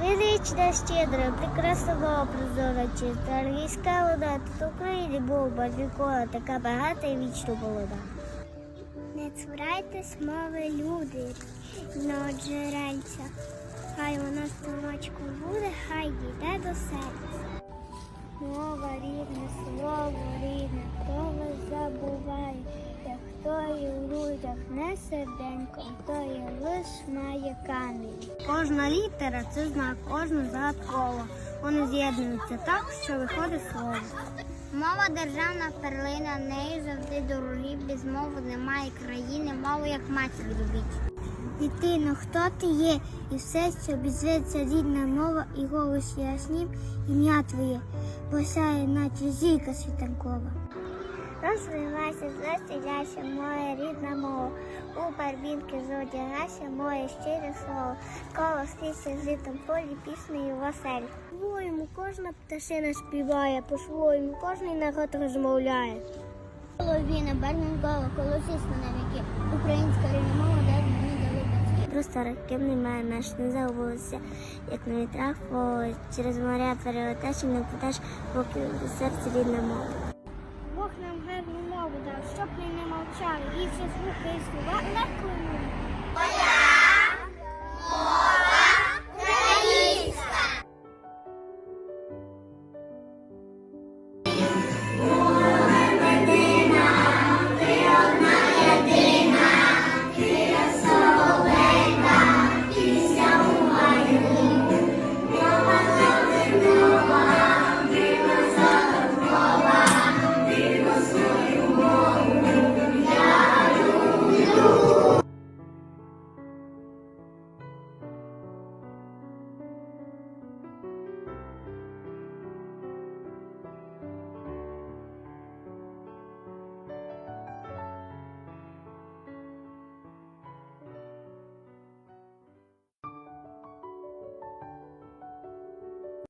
Лирична, щедра, прекрасна мова прозора, чиста, англійська вода, тут Україні була ніколи така багата і вічно молода. Не цурайтесь мови люди, но джерельця. Хай вона струмочку буде, хай йде до серця. Мова рідна, слово не серденько, то є лиш має камінь. Кожна літера це знак, кожна загадкова. Вони з'єднуються так, що виходить слово. Мова державна перлина, нею завжди дорогі, без мови немає країни, мову як матір любіть. Дитино, хто ти є? І все, що обізветься рідна мова, і голос яснім, ім'я твоє, посяє, наче зійка світанкова. Розвивайся, застіляйся, моя рідна мова, у барвінки зодягайся, моє щире слово, коло слізся житом полі піснею весель. По-своєму кожна пташина співає, по-своєму кожний народ розмовляє. Половина Бернінгола, колосисна на віки, українська рідна мова, де мені дали батьки. Просто раким немає меж, не забулося, як на вітрах через моря перелетеш не питаш, поки до серця рідна мова. Нам гарну мову дав, щоб ми не мовчали, всі звуки і слова легко.